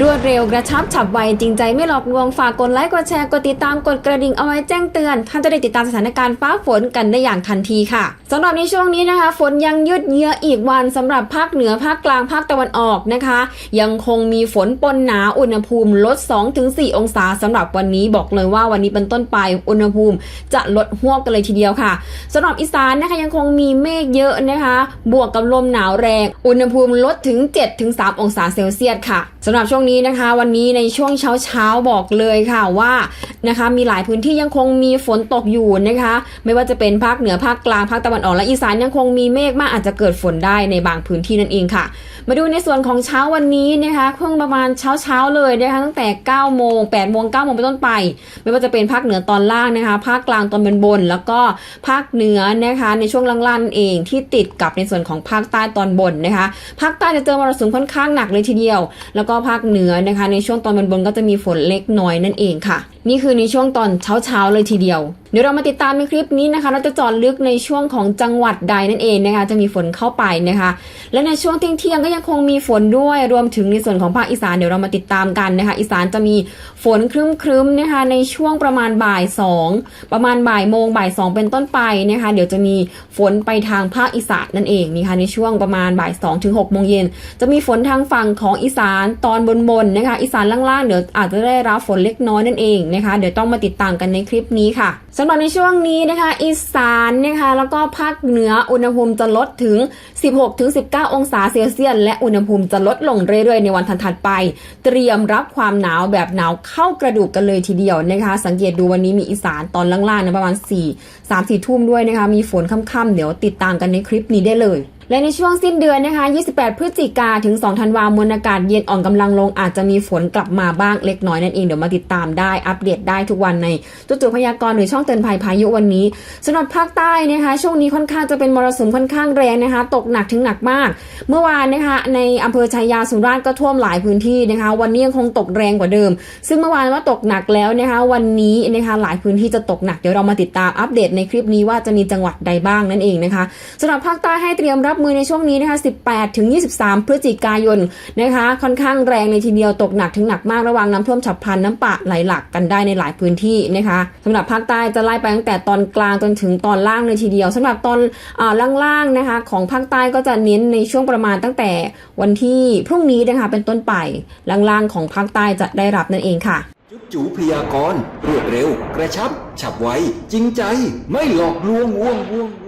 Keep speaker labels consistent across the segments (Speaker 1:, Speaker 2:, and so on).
Speaker 1: รวดเร็วกระชับฉับไวจริงใจไม่หลอกลวงฝากกดไลค์กดแชร์กดติดตามกดกระดิ่งเอาไว้แจ้งเตือนท่านจะได้ติดตามสถานการณ์ฟ้าฝนกันได้อย่างทันทีค่ะ สำหรับในช่วงนี้นะคะ ฝนยังยืดเยื้ออีกวันสำหรับภาคเหนือภาคกลางภาคตะวันออกนะคะ ยังคงมีฝนปนหนาอุณหภูมิลด 2-4 องศาสำหรับวันนี้บอกเลยว่าวันนี้เป็นต้นไปอุณหภูมิจะลดหวบกันเลยทีเดียวค่ะสำหรับอีสานนะคะยังคงมีเมฆเยอะนะคะ บวกกับลมหนาวแรง อุณหภูมิลดถึง 7-3 องศาเซลเซียสค่ะสำหรับช่วงนี้นะคะ วันนี้ในช่วงเช้าเช้าบอกเลยค่ะว่านะคะ มีหลายพื้นที่ยังคงมีฝนตกอยู่นะคะ ไม่ว่าจะเป็นภาคเหนือภาคกลางภาคตะวันออกและอีสานยังคงมีเมฆมากอาจจะเกิดฝนได้ในบางพื้นที่นั่นเองค่ะ มาดูในส่วนของเช้าวันนี้นะคะเพิ่งประมาณเช้าเช้าๆเลยนะคะตั้งแต่9โมง8โมง9โมงเป็นต้นไป ไม่ว่าจะเป็นภาคเหนือตอนล่างนะคะ ภาคกลางตอนบนบน แล้วก็ภาคเหนือนะคะในช่วงล่างๆนั่นเองที่ติดกับในส่วนของภาคใต้ตอนบนนะคะ ภาคใต้จะเจอมรสุมค่อนข้างหนักเลยทีเดียว แล้วก็ภาคเหนือนะคะ ในช่วงตอนบนบนก็จะมีฝนเล็กน้อยนั่นเองค่ะ นี่คือในช่วงตอนเช้าๆเลยทีเดียวเดี๋ยวเรามาติดตามในคลิปนี้นะคะ เราจะจอดลึกในช่วงของจังหวัดใดนั่นเองนะคะ จะมีฝนเข้าไปนะคะ และในช่วงเที่ยงเที่ยงก็ยังคงมีฝนด้วย รวมถึงในส่วนของภาคอีสานเดี๋ยวเรามาติดตามกันนะคะ อีสานจะมีฝนครึ้มๆนะคะในช่วงประมาณบ่ายสองประมาณบ่ายโมงบ่ายสองเป็นต้นไปนะคะ เดี๋ยวจะมีฝนไปทางภาคอีสานนั่นเองนี่ค่ะในช่วงประมาณบ่ายสองถึงหกโมงเย็นจะมีฝนทางฝั่งของอีสานตอนบนๆนะคะ อีสานล่างๆเดี๋ยวอาจจะได้รับฝนเล็กน้อยนั่นเองนะคะ เดี๋ยวต้องมาติดตามกันในคลิปนี้ค่ะ สำหรับในช่วงนี้นะคะ อีสานนะคะแล้วก็ภาคเหนืออุณหภูมิจะลดถึง 16-19 องศาเซลเซียสและอุณหภูมิจะลดลงเรื่อยๆ ในวันถัดๆไป เตรียมรับความหนาวแบบหนาวเข้ากระดูกกันเลยทีเดียวนะคะ สังเกตดูวันนี้มีอีสานตอนล่างๆนะประมาณ 4 3 4ทุ่มด้วยนะคะ มีฝนค่ำๆเดี๋ยวติดตามกันในคลิปนี้ได้เลย และในช่วงสิ้นเดือนนะคะ 28 พฤศจิกาถึง 2 ธันวามวลอากาศเย็นอ่อนกำลังลงอาจจะมีฝนกลับมาบ้างเล็กน้อยนั่นเองเดี๋ยวมาติดตามได้อัปเดตได้ทุกวันในจุดจุพยากรณ์หรือช่องเตือนภัยพายุวันนี้สำหรับภาคใต้นะคะช่วงนี้ค่อนข้างจะเป็นมรสุมค่อนข้างแรงนะคะ ตกหนักถึงหนักมาก เมื่อวานนะคะในอำเภอชัยยาสุราษฎร์ก็ท่วมหลายพื้นที่นะคะ วันนี้ยังคงตกแรงกว่าเดิม ซึ่งเมื่อวานว่าตกหนักแล้วนะคะวันนี้นะคะหลายพื้นที่จะตกหนักเดี๋ยวเรามาติดตามอัปเดตในคลิปนี้ว่าจะมีจังหวัดใดบ้างนั่นเองนะคะสำหรับภาคใต้ให้เตรียมรับมือในช่วงนี้นะคะ18ถึง23 พฤศจิกายนนะคะ ค่อนข้างแรงในทีเดียวตกหนักถึงหนักมากระวังน้ำท่วมฉับพลันน้ำป่าไหลหลากกันได้ในหลายพื้นที่นะคะสำหรับภาคใต้จะไล่ไปตั้งแต่ตอนกลางจนถึงตอนล่างเลยทีเดียวสำหรับตอนอ่าล่างๆนะคะ ของภาคใต้ก็จะเน้นในช่วงประมาณตั้งแต่วันที่พรุ่งนี้นะคะเป็นต้นไปล่างๆของภาคใต้จะได้รับนั่นเองค่ะ
Speaker 2: จุ๊บจูพยากรณ์รวดเร็ว กระชับ ฉับไว จริงใจ ไม่หลอกลวงว่วงว่วงว่วง
Speaker 1: แ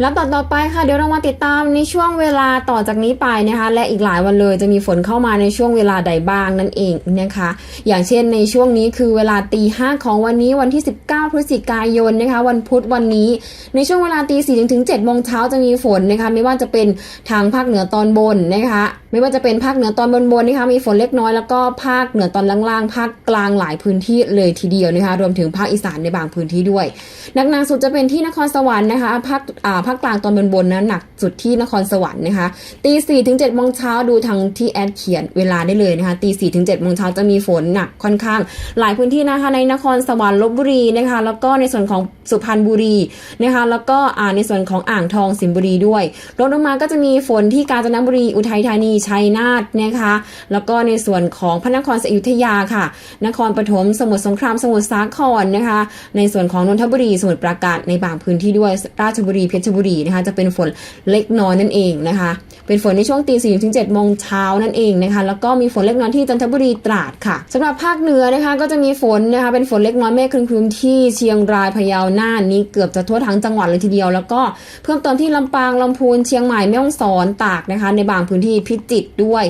Speaker 1: ล้วต่อต่อไปค่ะเดี๋ยวเรามาติดตามในช่วงเวลาต่อจากนี้ไปนะคะและอีกหลายวันเลยจะมีฝนเข้ามาในช่วงเวลาใดบ้างนั่นเองนะคะอย่างเช่นในช่วงนี้คือเวลาตีห้าของวันนี้วันที่ 19 พฤศจิกายนนะคะวันพุธวันนี้ ในช่วงเวลาตีสี่ถึงเจ็ดโมงเช้าจะมีฝนนะคะไม่ว่าจะเป็นทางภาคเหนือตอนบนนะคะไม่ว่าจะเป็นภาคเหนือตอนบนบนนะคะมีฝนเล็กน้อยแล้วก็ภาคเหนือตอนล่างๆภาคกลางหลายพื้นที่เลยทีเดียวนะคะรวมถึงภาคอีสานในบางพื้นที่ด้วยหนักหนาสุดจะเป็นที่นครสวรรค์นะคะภาคอ่าภาคกลางตอนบนบนนะหนักสุดที่นครสวรรค์นะคะตีสี่ถึงเจ็ดโมงเช้าดูทางที่แอดเขียนเวลาได้เลยนะคะตีสี่ถึงเจ็ดโมงเช้าจะมีฝนหนักค่อนข้าง หลายพื้นที่นะคะในนครสวรรค์ลบบุรีนะคะแล้วก็ในส่วนของสุพรรณบุรีนะคะแล้วก็อ่าในส่วนของอ่างทองสิงห์บุรีด้วยรองลงมาก็จะมีฝนที่กาญจนบุรีอุทัยธานีชัยนาทนะคะแล้วก็ในส่วนของพระนครศรีอยุธยาค่ะ นครปฐมสมุทรสงครามสมุทรสาครนะคะ ในส่วนของนนทบุรีสมุทรปราการในบางพื้นที่ด้วยราชบุรีเพชรบุรีนะคะจะเป็นฝนเล็กน้อยนั่นเองนะคะ เป็นฝนในช่วงตีสี่ถึงเจ็ดโมงเช้านั่นเองนะคะแล้วก็มีฝนเล็กน้อยที่จันทบุรีตราดค่ะสำหรับภาคเหนือนะคะก็จะมีฝนนะคะเป็นฝนเล็กน้อยเมฆครึ้มๆที่เชียงรายพะเยาน่านนี้เกือบจะทั่วทั้งจังหวัดเลยทีเดียว แล้วก็เพิ่มเติมที่ลำปางลำพูนเชียงใหม่แม่ฮ่องสอนตากนะคะ ในบางพื้นที่พิจิตรด้วย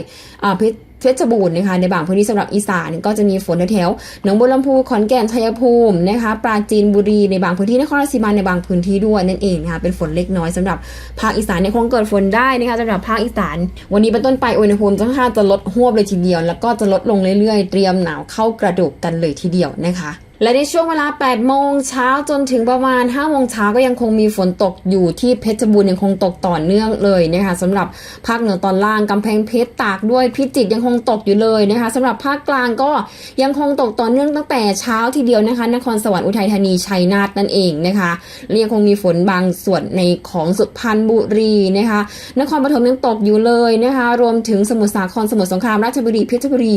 Speaker 1: อ่าพิ เพชรบูรณ์นะคะในบางพื้นที่สำหรับอีสานก็จะมีฝนแถวหนองบัวลำพูขอนแก่นชัยภูมินะคะปราจีนบุรีในบางพื้นที่นครราชสีมาในบางพื้นที่ด้วยนั่นเองนะคะเป็นฝนเล็กน้อยสำหรับภาคอีสานเนี่ยคงเกิดฝนได้นะคะสำหรับภาคอีสาน วันนี้เป็นต้นไปอุณหภูมิค่อนข้างจะลดหวบเลยทีเดียว แล้วก็จะลดลงเรื่อยๆ เตรียมหนาวเข้ากระดูกกันเลยทีเดียวนะคะ และในช่วงเวลา 8 โมงเช้าจนถึงประมาณ 5 โมงเช้าก็ยังคงมีฝนตกอยู่ที่เพชรบูรณ์ยังคงตกต่อเนื่องเลยนะคะสำหรับภาคเหนือตอนล่างกำแพงเพชรตากด้วยพิจิตรยังคงตกอยู่เลยนะคะสำหรับภาคกลางก็ยังคงตกต่อเนื่องตั้งแต่เช้าทีเดียวนะคะ นครสวรรค์อุทัยธานีชัยนาทนั่นเองนะคะและยังคงมีฝนบางส่วนในของสุพรรณบุรีนะคะ นครปฐมยังตกอยู่เลยนะคะ รวมถึงสมุทรสาครสมุทรสงครามราชบุรีเพชรบุรี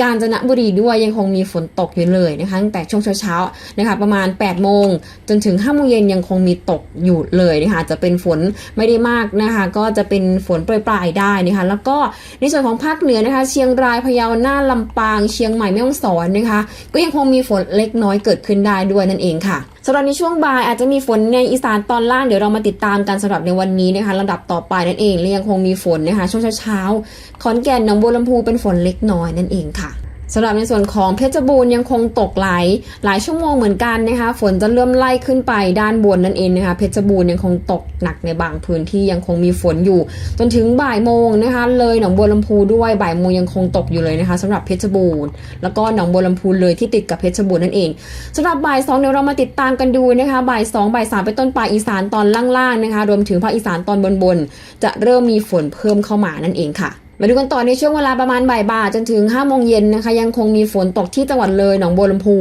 Speaker 1: กาญจนบุรีด้วยยังคงมีฝนตกอยู่เลยนะคะตั้งแต่ช่วงเช้าๆนะคะประมาณ 8 โมง จนถึง5โมงเย็นยังคงมีตกอยู่เลยนะคะจะเป็นฝนไม่ได้มากนะคะ ก็จะเป็นฝนปลายๆได้นะคะ แล้วก็ในส่วนของภาคเหนือนะคะ เชียงรายพะเยาน่านลำปาง เชียงใหม่แม่ฮ่องสอนนะคะ ก็ยังคงมีฝนเล็กน้อยเกิดขึ้นได้ด้วยนั่นเองค่ะสำหรับในช่วงบ่ายอาจจะมีฝนในอีสานตอนล่างเดี๋ยวเรามาติดตามกันสำหรับในวันนี้นะคะลำดับต่อไปนั่นเองและยังคงมีฝนนะคะช่วงเช้าๆขอนแก่นหนองบัวลำพูเป็นฝนเล็กน้อยนั่นเองค่ะ สำหรับในส่วนของเพชรบูรณ์ยังคงตกหลายหลายชั่วโมงเหมือนกันนะคะ ฝนจะเริ่มไล่ขึ้นไปด้านบนนั่นเองนะคะ เพชรบูรณ์ยังคงตกหนักในบางพื้นที่ยังคงมีฝนอยู่ จนถึงบ่ายโมงนะคะ เลยหนองบัวลำพูด้วยบ่ายโมงยังคงตกอยู่เลยนะคะสำหรับเพชรบูรณ์แล้วก็หนองบัวลำพูเลยที่ติดกับเพชรบูรณ์นั่นเองสำหรับบ่ายสองเดี๋ยวเรามาติดตามกันดูนะคะบ่ายสองบ่ายสามเป็นต้นไปอีสานตอนล่างๆนะคะ รวมถึงภาคอีสานตอนบนๆจะเริ่มมีฝนเพิ่มเข้ามานั่นเองค่ะ มาดูกันต่อในช่วงเวลาประมาณบ่ายบ่ายจนถึง5โมงเย็นนะคะ ยังคงมีฝนตกที่จังหวัดเลยหนองบัวลำพู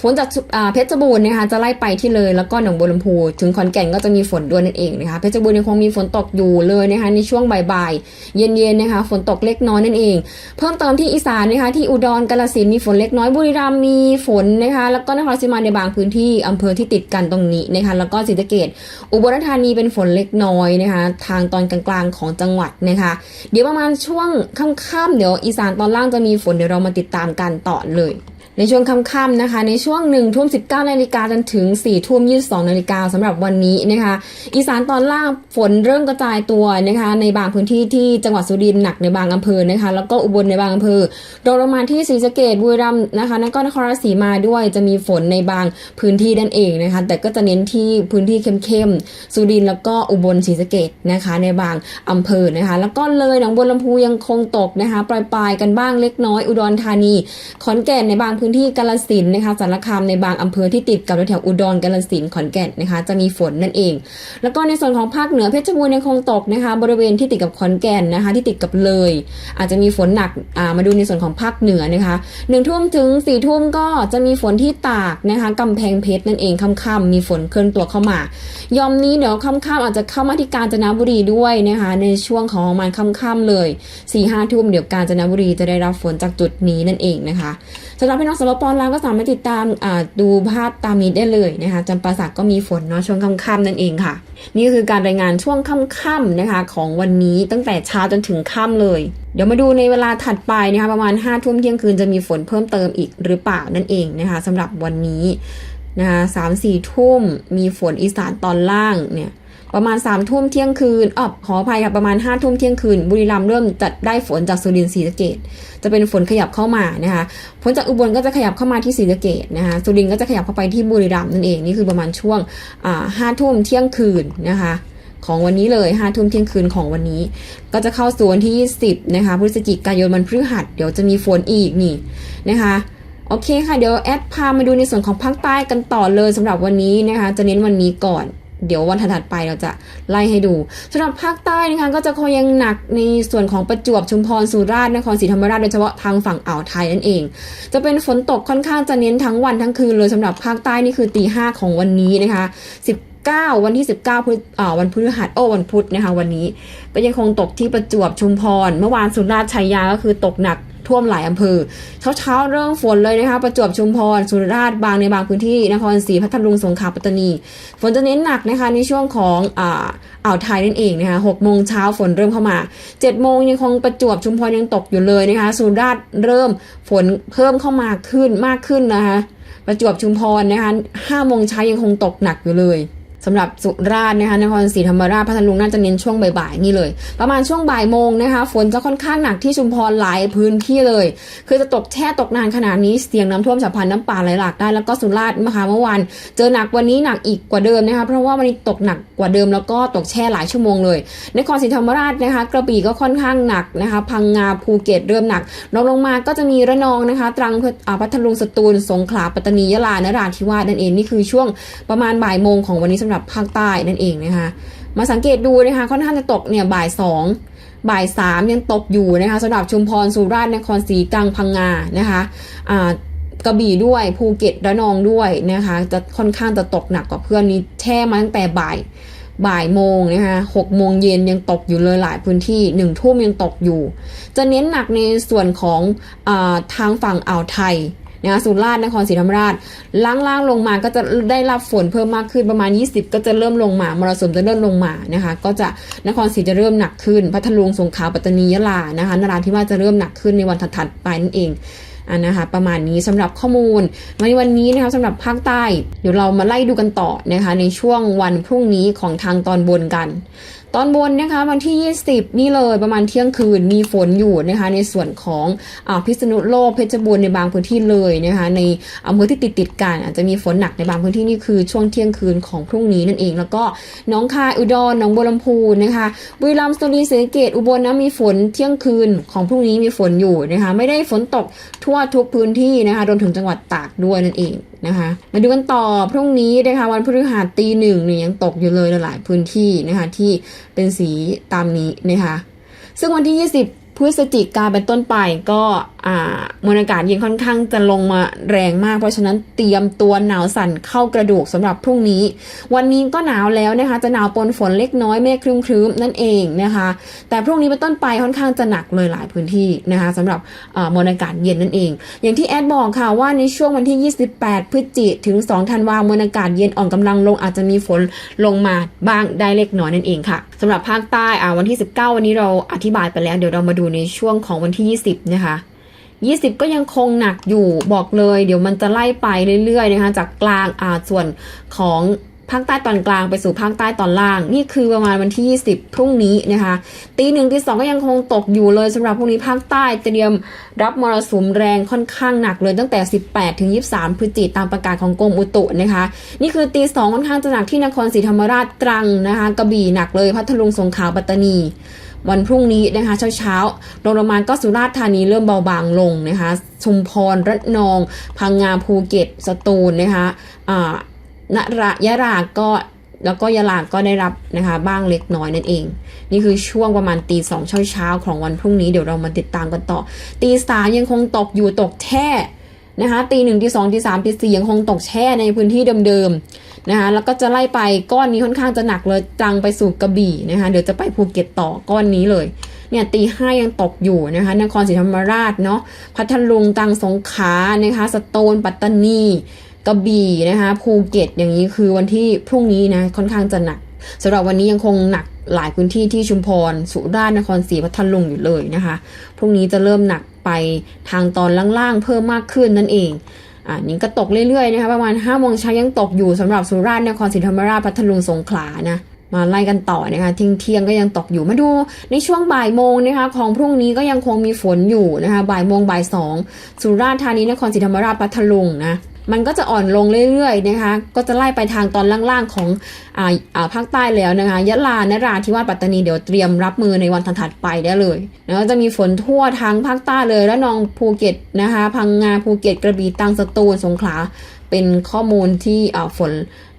Speaker 1: ฝนจากเพชรบูรณ์นะคะจะไล่ไปที่เลยแล้วก็หนองบัวลำพู ถึงขอนแก่นก็จะมีฝนด้วยนั่นเองนะคะเพชรบูรณ์ยังคงมีฝนตกอยู่เลยนะคะในช่วงบ่ายๆเย็นๆนะคะฝนตกเล็กน้อยนั่นเอง เพิ่มเติมที่อีสานนะคะที่อุดรกาฬสินธุ์มีฝนเล็กน้อยบุรีรัมย์มีฝนนะคะแล้วก็นครราชสีมาในบางพื้นที่อำเภอที่ติดกันตรงนี้นะคะแล้วก็ศรีสะเกษอุบลราชธานีเป็นฝนเล็กน้อยนะคะทางตอนกลางๆของจังหวัดนะคะ เดี๋ยวประมาณช่วงค่ำๆเดี๋ยวอีสานตอนล่างจะมีฝนเดี๋ยวเรามาติดตามกันต่อเลย ในช่วงค่ำๆนะคะ ในช่วง1นึ่ทุ่มสินาฬิกาจนถึง4ี่ทุ่มยีนาฬิกาสำหรับวันนี้นะคะ อีสานตอนล่างฝนเริ่มกระจายตัวนะคะ ในบางพื้นที่ที่จังหวัดสุรินทร์หนักในบางอำเภอนะคะ แล้วก็อุบลในบางอำเภอโดยประมาณที่ศรีสะเกดบุรีรัมย์นะคะแล้วก็นครราชสีมาด้วยจะมีฝนในบางพื้นที่นั่นเองนะคะ แต่ก็จะเน้นที่พื้นที่เข้มๆสุรินทร์แล้วก็อุบลศรีสะเกดนะคะ ในบางอำเภอนะคะ แล้วก็เลยหนองบัวลำพูยังคงตกนะคะปลายๆกันบ้างเล็กน้อยอุดรธานีขอนแก่นในบางพื้นที่กาฬสินนะคะสารคามในบางอำเภอที่ติดกับแถวอุดรกาฬสินขอนแก่นนะคะ จะมีฝนนั่นเอง แล้วก็ในส่วนของภาคเหนือเพชรบูรณ์ยังคงตกนะคะ บริเวณที่ติดกับขอนแก่นนะคะ ที่ติดกับเลย อาจจะมีฝนหนักมาดูในส่วนของภาคเหนือนะคะหนึ่งทุ่มถึงสี่ทุ่มก็จะมีฝนที่ตากนะคะกำแพงเพชรนั่นเองค่ำๆมีฝนเคลื่อนตัวเข้ามายอมนี้เดี๋ยวค่ำๆอาจจะเข้ามาที่กาญจนบุรีด้วยนะคะ ในช่วงของมาณค่ำๆเลย4ี่ห้าทุ่มเดี๋ยวกาญจนบุรีจะได้รับฝนจากจุดนี้นั่นเองนะคะสำหรับพี่น้องสปปลาวก็สามารถติดตามดูภาพตามนี้ได้เลยนะคะจำปาสักก็มีฝนเนาะช่วงค่ำๆนั่นเองค่ะ นี่คือการรายงานช่วงค่ำๆนะคะ ของวันนี้ตั้งแต่เช้าจนถึงค่ำเลย เดี๋ยวมาดูในเวลาถัดไปนะคะประมาณ5้าทุ่มเที่ยงคืนจะมีฝนเพิ่มเติมอีกหรือเปล่านั่นเองนะคะสำหรับวันนี้นะคะสามสี่ทุ่มมีฝนอีสานตอนล่างเนี่ย ประมาณ3ามทุ่มเที่ยงคืนอ๋อขออภัยค่ะประมาณ5้าทุ่มเที่ยงคืน บุรีรัมย์เริ่มจะได้ฝนจากสุรินทร์ศรีสะเกดจะเป็นฝนขยับเข้ามานะคะฝนจากอุบลก็จะขยับเข้ามาที่ศรีสะเกดนะคะสุรินทร์ก็จะขยับเข้าไปที่บุรีรัมย์นั่นเองนี่คือประมาณช่วงอ่าห้าทุ่มเที่ยงคืนนะคะของวันนี้เลยห้าทุ่มเที่ยงคืนของวันนี้ ก็จะเข้าสู่วันที่ 20 นะคะพฤศจิกายนวันพฤหัสเดี๋ยวจะมีฝนอีกนี่นะคะโอเคค่ะ เดี๋ยวแอดพามาดูในส่วนของภาคใต้กันต่อเลยสำหรับวันนี้นะคะ จะเน้นวันนี้ก่อน เดี๋ยววันถัดๆไปเราจะไล่ให้ดูสำหรับภาคใต้นะคะก็จะคงยังหนักในส่วนของประจวบชุมพรสุราษฎร์นครศรีธรรมราชโดยเฉพาะทางฝั่งอ่าวไทยนั่นเอง จะเป็นฝนตกค่อนข้างจะเน้นทั้งวันทั้งคืนเลยสำหรับภาคใต้นี่คือตีห้าของวันนี้นะคะ 19 วันที่ 19พฤอ่าวันพฤหัสโอ้วันพุธนะคะวันนี้ก็ยังคงตกที่ประจวบชุมพร เมื่อวานสุราษฎร์ชัยยาก็คือตกหนักท่วมหลายอำเภอเช้าเช้าๆ เริ่มฝนเลยนะคะ ประจวบชุมพร สุราษฎร์บางในบางพื้นที่ นครศรีพัทลุงสงขลาปัตตานี ฝนจะเน้นหนักนะคะในช่วงของอ่าอ่าวไทยนั่นเองนะคะหกโมงเช้าฝนเริ่มเข้ามาเจ็ดโมงยังคงประจวบชุมพรยังตกอยู่เลยนะคะ สุราษฎร์เริ่มฝนเพิ่มเข้ามาขึ้นมากขึ้นนะคะ ประจวบชุมพรนะคะห้าโมงเช้ายังคงตกหนักอยู่เลย สำหรับสุราษฎร์นะคะนครศรีธรรมราชพัทลุงน่าจะเน้นช่วงบ่ายๆนี่เลย ประมาณช่วงบ่ายโมงนะคะฝนจะค่อนข้างหนักที่ชุมพรหลายพื้นที่เลย คือจะตกแช่ตกนานขนาดนี้เสี่ยงน้ำท่วมฉับพลันน้ำป่าไหลหลากได้แล้วก็สุราษฎร์นะคะเมื่อวานเจอหนักวันนี้หนักอีกกว่าเดิมนะคะเพราะว่าวันนี้ตกหนักกว่าเดิมแล้วก็ตกแช่หลายชั่วโมงเลยนครศรีธรรมราชนะคะ กระบี่ก็ค่อนข้างหนักนะคะ พังงาภูเก็ตเริ่มหนักรองลงมาก็จะมีระนองนะคะ ตรังพัทลุงสตูลสงขลาปัตตานียะลานราธิวาสนั่นเองนี่คือช่วงประมาณบ่ายโมงของวันนี้สำหรับภาคใต้นั่นเองนะคะมาสังเกตดูนะคะค่อนข้างจะตกเนี่ยบ่ายสองบ่ายสามยังตกอยู่นะคะสำหรับชุมพรสุราษฎร์นครศรีตรังพังงานะคะอ่ากระบี่ด้วยภูเก็ตระนองด้วยนะคะ จะค่อนข้างจะตกหนักกว่าเพื่อนนี้แช่มาตั้งแต่บ่ายบ่ายโมงนะคะหกโมงเย็นยังตกอยู่เลยหลายพื้นที่หนึ่งทุ่มยังตกอยู่ จะเน้นหนักในส่วนของอทางฝั่งอ่าวไทย นะคะสุราษฎร์นครศรีธรรมราชล่างๆลงมาก็จะได้รับฝนเพิ่มมากขึ้นประมาณ 20 ก็จะเริ่มลงมามรสุมจะเริ่มลงมานะคะ ก็จะนครศรีจะเริ่มหนักขึ้น พัทลุงสงขลาปัตตานียะลานะคะนราธิวาสจะเริ่มหนักขึ้นในวันถัดๆไปนั่นเองอะนะคะประมาณนี้สำหรับข้อมูลในวันนี้นะคะสำหรับภาคใต้เดี๋ยวเรามาไล่ดูกันต่อนะคะในช่วงวันพรุ่งนี้ของทางตอนบนกันตอนบนนะคะวันที่ 20 นี่เลยประมาณเที่ยงคืนมีฝนอยู่นะคะในส่วนของอพิษณุโลกเพชรบูรณ์ในบางพื้นที่เลยนะคะในอำเภอที่ติดติดกันอาจจะมีฝนหนักในบางพื้นที่นี่คือช่วงเที่ยงคืนของพรุ่งนี้นั่นเอง แล้วก็น้องคายอุดรหนองบัวลำพูนะคะบุรีรัมย์สุรินทร์ศรีเกษอุบลนะมีฝนเที่ยงคืนของพรุ่งนี้มีฝนอยู่นะคะไม่ได้ฝนตกทั่วทุกพื้นที่นะคะรวมถึงจังหวัดตากด้วยนั่นเอง นะคะ มาดูกันต่อพรุ่งนี้นะคะวันพฤหัสตีหนึ่งเนี่ยยังตกอยู่เลยหลายพื้นที่นะคะที่เป็นสีตามนี้นะคะ ซึ่งวันที่ 20 พฤศจิกาเป็นต้นไปก็ มวลอากาศเย็นค่อนข้างจะลงมาแรงมาก เพราะฉะนั้นเตรียมตัวหนาวสั่นเข้ากระดูกสำหรับพรุ่งนี้ วันนี้ก็หนาวแล้วนะคะ จะหนาวปนฝนเล็กน้อยเมฆครึ้มๆนั่นเองนะคะ แต่พรุ่งนี้เป็นต้นไปค่อนข้างจะหนักเลยหลายพื้นที่นะคะสำหรับมวลอากาศเย็นนั่นเอง อย่างที่แอดบอกค่ะว่าในช่วงวันที่ 28 พฤศจิกถึง 2 ธันวามวลอากาศเย็นอ่อนกำลังลงอาจจะมีฝนลงมาบ้างได้เล็กน้อยนั่นเองค่ะสำหรับภาคใต้วันที่ 19 วันนี้เราอธิบายไปแล้ว เดี๋ยวเรามาดูในช่วงของวันที่ 20 นะคะ 20 ก็ยังคงหนักอยู่บอกเลย เดี๋ยวมันจะไล่ไปเรื่อยๆนะคะจากกลางอ่าส่วนของ ภาคใต้ตอนกลางไปสู่ภาคใต้ตอนล่าง นี่คือประมาณวันที่ 20 พรุ่งนี้นะคะตีหนึ่งตีสองก็ยังคงตกอยู่เลยสำหรับพรุ่งนี้ภาคใต้เตรียมรับมรสุมแรงค่อนข้างหนักเลยตั้งแต่ 18 ถึง 23 พฤศจิกายนตามประกาศของกรมอุตุนะคะ นี่คือตีสองค่อนข้างจะหนักที่นครศรีธรรมราชตรังนะคะกระบี่หนักเลยพัทลุงสงขลาปัตตานีวันพรุ่งนี้นะคะเช้าเช้าๆลงรมาก็สุราษฎร์ธานีเริ่มเบาบางลงนะคะชุมพรระนอง พังงาภูเก็ต สตูลนะคะอ่า นระยะราก็แล้วก็ยะลาก็ได้รับนะคะบ้างเล็กน้อยนั่นเอง นี่คือช่วงประมาณตีสองเช้าๆของวันพรุ่งนี้เดี๋ยวเรามาติดตามกันต่อ ตีสามยังคงตกอยู่ตกแช่นะคะตีหนึ่งตีสองตีสามตีสี่ยังคงตกแช่ในพื้นที่เดิมๆนะคะแล้วก็จะไล่ไปก้อนนี้ค่อนข้างจะหนักเลยจังไปสู่กระบี่นะคะเดี๋ยวจะไปภูเก็ตต่อก้อนนี้เลยเนี่ยตีห้ายังตกอยู่นะคะนครศรีธรรมราชเนาะพัทลุงตังสงขลานะคะสตูลปัตตานี กระบี่นะคะภูเก็ตอย่างนี้คือวันที่พรุ่งนี้นะค่อนข้างจะหนักสำหรับวันนี้ยังคงหนักหลายพื้นที่ที่ชุมพร สุราษฎร์นครศรีพัทลุงอยู่เลยนะคะพรุ่งนี้จะเริ่มหนักไปทางตอนล่างๆเพิ่มมากขึ้นนั่นเองอ่านี่ก็ตกเรื่อยๆนะคะประมาณ5้าโมงเช้ายังตกอยู่สำหรับสุราษฎร์นครศรีธรรมราชพัทลุงสงขลานะมาไล่กันต่อนะคะเที่ยงเที่ยงก็ยังตกอยู่มาดูในช่วงบ่ายโมงนะคะของพรุ่งนี้ก็ยังคงมีฝนอยู่นะคะบ่ายโมงบ่ายสองสุราษฎร์ธานีนครศรีธรรมราชพัทลุงนะ มันก็จะอ่อนลงเรื่อยๆนะคะ ก็จะไล่ไปทางตอนล่างๆของอ่าอ่าภาคใต้แล้วนะคะยะลานราธิวาสปัตตานีเดี๋ยวเตรียมรับมือในวันถัดไปได้เลยแล้วก็จะมีฝนทั่วทั้งภาคใต้เลยและนองภูเก็ตนะคะพังงาภูเก็ตกระบี่ตรังสตูลสงขลาเป็นข้อมูลที่อ่าฝน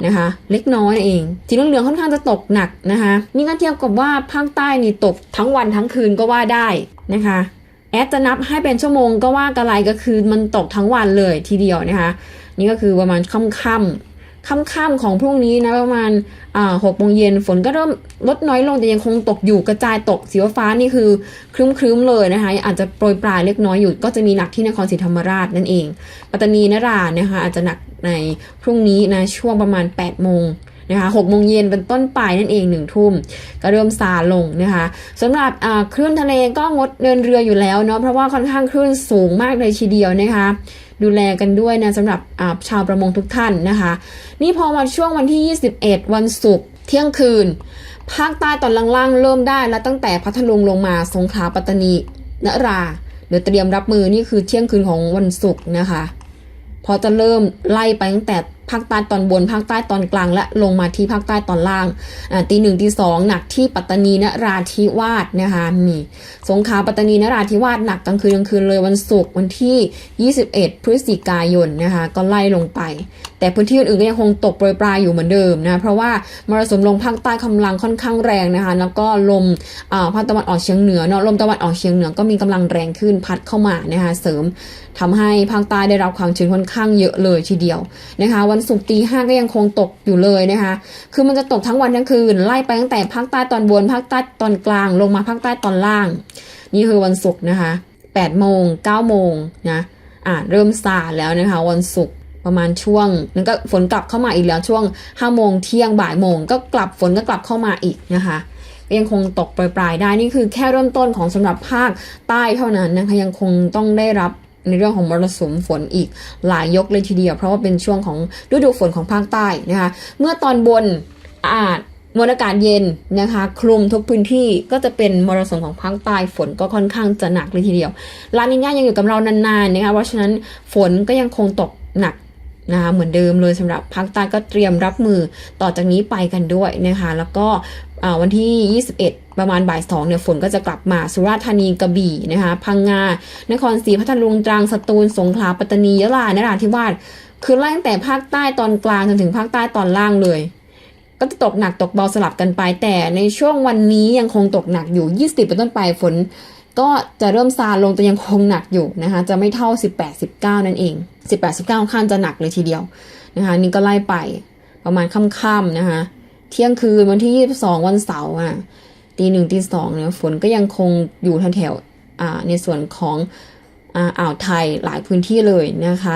Speaker 1: นะคะเล็กน้อยเองสีเหลืองค่อนข้างจะตกหนักนะคะนี่ก็เทียบกับว่าภาคใต้นี่ตกทั้งวันทั้งคืนก็ว่าได้นะคะ แอดจะนับให้เป็นชั่วโมงก็ว่ากระไรก็คือมันตกทั้งวันเลยทีเดียวนะคะนี่ก็คือประมาณค่ำค่ำๆค่ำของพรุ่งนี้นะประมาณหกโมงเย็นฝนก็เริ่มลดน้อยลงแต่ยังคงตกอยู่กระจายตกสีฟ้านี่คือครึ้มๆเลยนะคะอาจจะโปรยปลายเล็กน้อยอยู่ก็จะมีหนักที่นครศรีธรรมราชนั่นเอง ปัตตานีนรานะคะอาจจะหนักในพรุ่งนี้นะช่วงประมาณ8โมง นะคะหกโมงเย็นเป็นต้นไปนั่นเองหนึ่งทุ่มก็เริ่มซาลงนะคะสำหรับคลื่นทะเลก็งดเดินเรืออยู่แล้วเนาะเพราะว่าค่อนข้างคลื่นสูงมากเลยทีเดียวนะคะดูแลกันด้วยนะสำหรับชาวประมงทุกท่านนะคะ นี่พอมาช่วงวันที่ 21 วันศุกร์เที่ยงคืน ภาคใต้ตอนล่างๆ เริ่มได้แล้วตั้งแต่พัทลุงลงมาสงขลาปัตตานีนราเดี๋ยวเตรียมรับมือนี่คือเที่ยงคืนของวันศุกร์นะคะ พอจะเริ่มไล่ไปตั้งแต่ ภาคใต้ตอนบน ภาคใต้ตอนกลาง และลงมาที่ภาคใต้ตอนล่างตีหนึ่งตีสองหนักที่ปัตตานีนราธิวาสนะคะมีสงขลาปัตตานีนราธิวาสหนักกลางคืนกลางคืนเลยวันศุกร์วันที่ 21 พฤศจิกายนนะคะก็ไล่ลงไป แต่พื้นที่อื่นๆก็ยังคงตกโปรยปลายอยู่เหมือนเดิมนะเพราะว่ามรสุมลมภาคใต้กำลังค่อนข้างแรงนะคะแล้วก็ลมภาคตะวันออกเฉียงเหนือเนาะลมตะวันออกเฉียงเหนือก็มีกำลังแรงขึ้นพัดเข้ามานะคะเสริมทำให้ภาคใต้ได้รับความชื้นค่อนข้างเยอะเลยทีเดียวนะคะวันศุกร์ตีห้าก็ยังคงตกอยู่เลยนะคะ คือมันจะตกทั้งวันทั้งคืน ไล่ไปตั้งแต่ภาคใต้ตอนบนภาคใต้ตอนกลาง ลงมาภาคใต้ตอนล่าง นี่คือวันศุกร์นะคะ8โมง9โมงนะอ่าเริ่มซาแล้วนะคะ วันศุกร์ประมาณช่วงนั้นก็ฝนกลับเข้ามาอีกแล้วช่วง5โมงเที่ยงบ่ายโมงก็กลับฝนก็กลับเข้ามาอีกนะคะก็ยังคงตกปลายๆได้นี่คือแค่เริ่มต้นของสำหรับภาคใต้เท่านั้นนะคะยังคงต้องได้รับ ในเรื่องของมรสุมฝนอีกหลายยกเลยทีเดียว เพราะว่าเป็นช่วงของฤดูฝนของภาคใต้นะคะเมื่อตอนบนอาจมวลอากาศเย็นนะคะคลุมทุกพื้นที่ก็จะเป็นมรสุมของภาคใต้ฝนก็ค่อนข้างจะหนักเลยทีเดียวลานิญายังอยู่กับเรานานๆนะคะเพราะฉะนั้นฝนก็ยังคงตกหนัก นะคะเหมือนเดิมเลยสำหรับภาคใต้ก็เตรียมรับมือต่อจากนี้ไปกันด้วยนะคะแล้วก็วันที่ 21 ประมาณบ่ายสองเนี่ยฝนก็จะกลับมาสุราษฎร์ธานีกระบี่นะคะพังงา นครศรีพัทลุงตรังสตูลสงขลาปัตตานียะลานราธิวาสคือไล่ตั้งแต่ภาคใต้ตอนกลางจนถึงภาคใต้ตอนล่างเลย ก็จะตกหนักตกเบาสลับกันไปแต่ในช่วงวันนี้ยังคงตกหนักอยู่ 20 เป็นต้นไปฝน ก็จะเริ่มซาลงแต่ยังคงหนักอยู่นะคะจะไม่เท่า 18 19 นั่นเอง 18 19ค่อนข้างจะหนักเลยทีเดียวนะคะนี่ก็ไล่ไปประมาณค่ำๆนะคะเที่ยงคืนวันที่ 22 วันเสาร์อะตีหนึ่งตีสองเนี่ยฝนก็ยังคงอยู่แถวๆอ่าในส่วนของอ่าวไทยหลายพื้นที่เลยนะคะ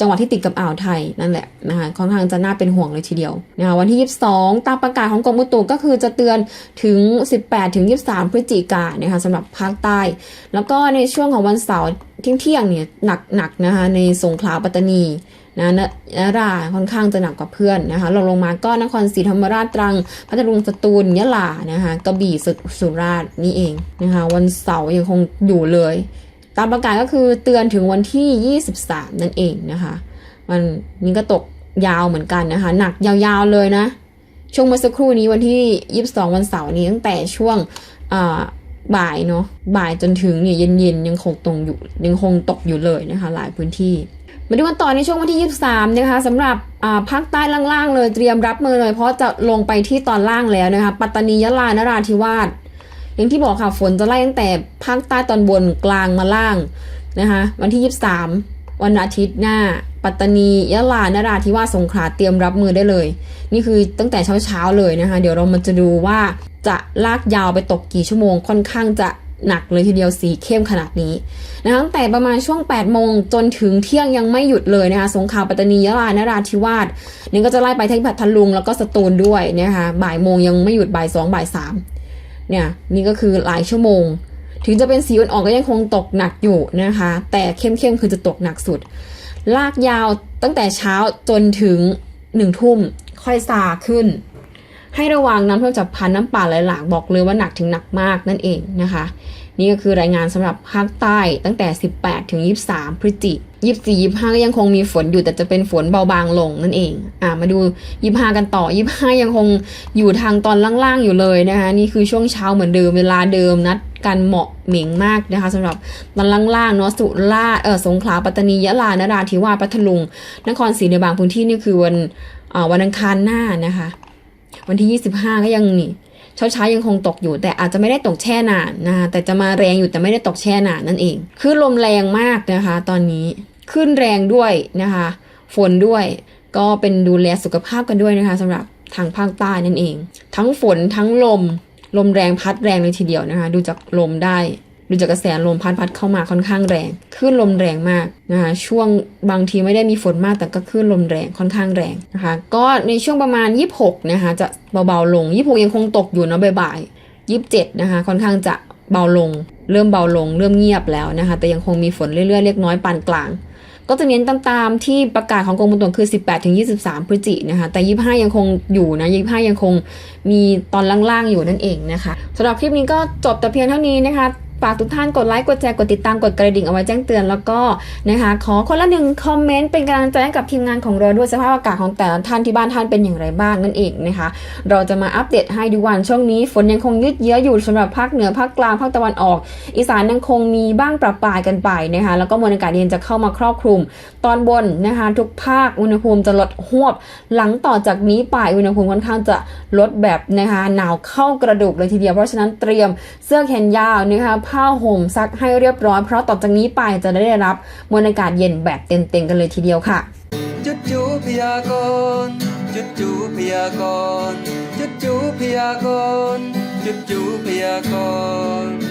Speaker 1: จังหวัดที่ติดกับอ่าวไทยนั่นแหละนะคะค่อนข้างจะน่าเป็นห่วงเลยทีเดียวนะคะวันที่ 22 ตามประกาศของกรมอุตุก็คือจะเตือนถึง 18 ถึง 23 พฤศจิกายนนะคะสำหรับภาคใต้ แล้วก็ในช่วงของวันเสาร์เที่ยงเที่ยงๆเนี่ยหนักหนักๆนะคะในสงขลาปัตตานีนะนนราค่อนข้างจะหนักกว่าเพื่อนนะคะลงลงมาก็นครศรีธรรมราชตรังพัทลุงสตูลยะลานะคะกระบี่สุสุราษฎร์นี่เองนะคะวันเสาร์ยังคงอยู่เลย ตามประกาศก็คือเตือนถึงวันที่ 23 นั่นเองนะคะ มันนี่ก็ตกยาวเหมือนกันนะคะ หนักยาวๆเลยนะ ช่วงเมื่อสักครู่นี้วันที่ 22 วันเสาร์นี้ตั้งแต่ช่วงบ่ายเนาะบ่ายจนถึงเนี่ยเย็นๆยังคงตรงอยู่ยังคงตกอยู่เลยนะคะ หลายพื้นที่ มาดูกันต่อในช่วงวันที่ 23 นะคะสำหรับภาคใต้ล่างๆเลยเตรียมรับมือเลย เพราะจะลงไปที่ตอนล่างแล้วนะคะ ปัตตานียะลานราธิวาส อย่างที่บอกค่ะฝนจะไล่ตั้งแต่ภาคใต้ตอนบนกลางมาล่างนะคะวันที่ 23 วันอาทิตย์หน้า ปัตตานียะลานราธิวาสสงขลาเตรียมรับมือได้เลย นี่คือตั้งแต่เช้าๆเลยนะคะ เดี๋ยวเรามาจะดูว่าจะลากยาวไปตกกี่ชั่วโมงค่อนข้างจะหนักเลยทีเดียวสีเข้มขนาดนี้นะคะตั้งแต่ประมาณช่วง 8 โมงจนถึงเที่ยงยังไม่หยุดเลยนะคะสงขลาปัตตานียะลานราธิวาสนี่ก็จะไล่ไปที่พัทลุงแล้วก็สตูลด้วยนะคะบ่ายโมงยังไม่หยุดบ่ายสองบ่ายสาม เนี่ยนี่ก็คือหลายชั่วโมง ถึงจะเป็นสีอ่อนๆก็ยังคงตกหนักอยู่นะคะ แต่เข้มๆคือจะตกหนักสุด ลากยาวตั้งแต่เช้าจนถึงหนึ่งทุ่มค่อยซาขึ้น ให้ระวังน้ำท่วมฉับพลันน้ำป่าไหลหลากบอกเลยว่าหนักถึงหนักมากนั่นเองนะคะ นี่ก็คือรายงานสำหรับภาคใต้ตั้งแต่ 18 ถึง 23 พฤศจิ24 25ก็ยังคงมีฝนอยู่แต่จะเป็นฝนเบาบางลงนั่นเอง อ่ามาดู25กันต่อ25ยังคงอยู่ทางตอนล่างๆอยู่เลยนะคะนี่คือช่วงเช้าเหมือนเดิมเวลาเดิมนัดกันเหมาะเหม่งมากนะคะสำหรับตอนล่างๆเนาะสุราษฎร์เออสงขลาปัตตานียะลานราธิวาสพัทลุง นครศรีในบางพื้นที่นี่คือวันอ่าวันอังคารหน้านะคะ วันที่ 25 ก็ยังนี่ เช้าช้าๆยังคงตกอยู่ แต่อาจจะไม่ได้ตกแช่นานนะคะแต่จะมาแรงอยู่แต่ไม่ได้ตกแช่นานนั่นเองคือลมแรงมากนะคะ ตอนนี้ขึ้นแรงด้วยนะคะ ฝนด้วยก็เป็นดูแลสุขภาพกันด้วยนะคะสำหรับทางภาคใต้นั่นเอง ทั้งฝนทั้งลมลมแรงพัดแรงเลยทีเดียวนะคะ ดูจากลมได้ ดูจากกระแสลมพัดพัดเข้ามาค่อนข้างแรงคลื่นลมแรงมากนะคะช่วงบางทีไม่ได้มีฝนมากแต่ก็คลื่นลมแรงค่อนข้างแรงนะคะ ก็ในช่วงประมาณ 26 นะคะจะเบาๆลง 26 ยังคงตกอยู่เนาะบ่ายๆ27 นะคะ ค่อนข้างจะเบาลง เริ่มเบาลง เริ่มเงียบแล้วนะคะ แต่ยังคงมีฝนเรื่อยๆเล็กน้อยปานกลาง ก็จะเน้นตามๆที่ประกาศของกรมอุตุคือ 18ถึง23 พฤศจิกนะคะ แต่ 25 ยังคงอยู่นะ 25 ยังคงมีตอนล่างๆอยู่นั่นเองนะคะสำหรับคลิปนี้ก็จบแต่เพียงเท่านี้นะคะ ฝากทุกท่านกดไลค์กดแชร์กดติดตามกดกระดิ่งเอาไว้แจ้งเตือนแล้วก็นะคะขอคนละหนึ่งคอมเมนต์เป็นกำลังใจให้กับทีมงานของเราด้วยสภาพอากาศของแต่ละท่านที่บ้านท่านเป็นอย่างไรบ้างนั่นเองนะคะ เราจะมาอัปเดตให้ดูวันช่วงนี้ฝนยังคงยืดเยื้ออยู่สำหรับภาคเหนือภาคกลางภาคตะวันออก อีสานยังคงมีบ้างประปรายกันไปนะคะแล้วก็มวลอากาศเย็นจะเข้ามาครอบคลุม ตอนบนนะคะ ทุกภาคอุณหภูมิจะลดหวบ หลังต่อจากนี้ไปอุณหภูมิค่อนข้างจะลดแบบนะคะหนาวเข้ากระดูกเลยทีเดียวเพราะฉะนั้นเตรียมเสื้อแขนยาวนะคะผ้าห่มซักให้เรียบร้อย เพราะต่อจากนี้ไปจะได้รับมวลอากาศเย็นแบบเต็มๆกันเลยทีเดียวค่ะ
Speaker 3: จุดจูพยากรจุดจูพยากรจุดจูพยากรจุดจูพยากร